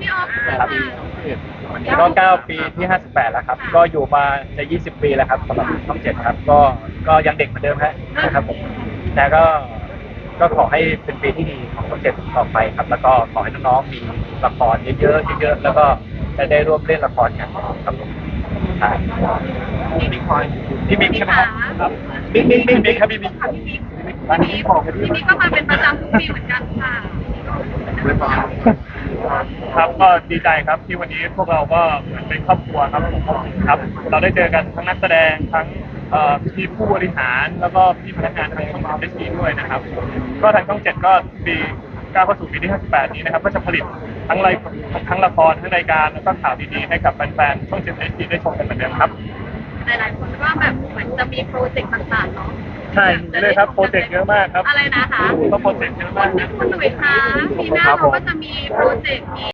พี่ออฟครับก็9ปีที่ 58 แล้วครับ ก็อยู่มาใน20 ปีแล้วครับสำหรับช่องเจ็ดครับ ก็ก็ยังเด็กเหมือนเดิมฮะนะครับผมแต่ก็ก็ขอให้เป็นปีที่ดีของช่องเจ็ดต่อไปครับ แล้วก็ขอให้น้องๆมีละครเยอะๆเยอะๆแล้วก็จะได้ร่วมเล่นละครกันครับผมครับพี่บิ๊กพี่บิ๊กใช่ไหมครับครับบิ๊กบิ๊กบิ๊กบิ๊กครับพี่บิ๊กพี่บิ๊กพี่บิ๊กก็มาเป็นประจำทุกปีเหมือนกันค่ะ ครับก็ดีใจครับที่วันนี้พวกเราก็เหมือนเป็นครอบครัวครับครับ เราได้เจอกันทั้งนักแสดงทั้งเอ่อพี่ผู้บริหารแล้วก็พี่พนักงานทางช่องเอสดีด้วยนะครับ ก็ทางช่องเจ็ดก็ปีก้าวเข้าสู่ปีที่ 58 นี้นะครับ ก็จะผลิตทั้งรายทั้งละครทั้งรายการแล้วก็ข่าวดีๆให้กับแฟนๆช่องเจ็ดเอสดีได้ชมกันเหมือนเดิมครับ หลายๆคนก็ จะมีโปรเจกต์ต่างๆเนาะใช่เลยครับโปรเจกต์เยอะมากครับอะไรนะคะก็โปรเจกต์เยอะมากนะคุณหนุ่ยคะปีหน้าเราก็จะมีโปรเจกต์มี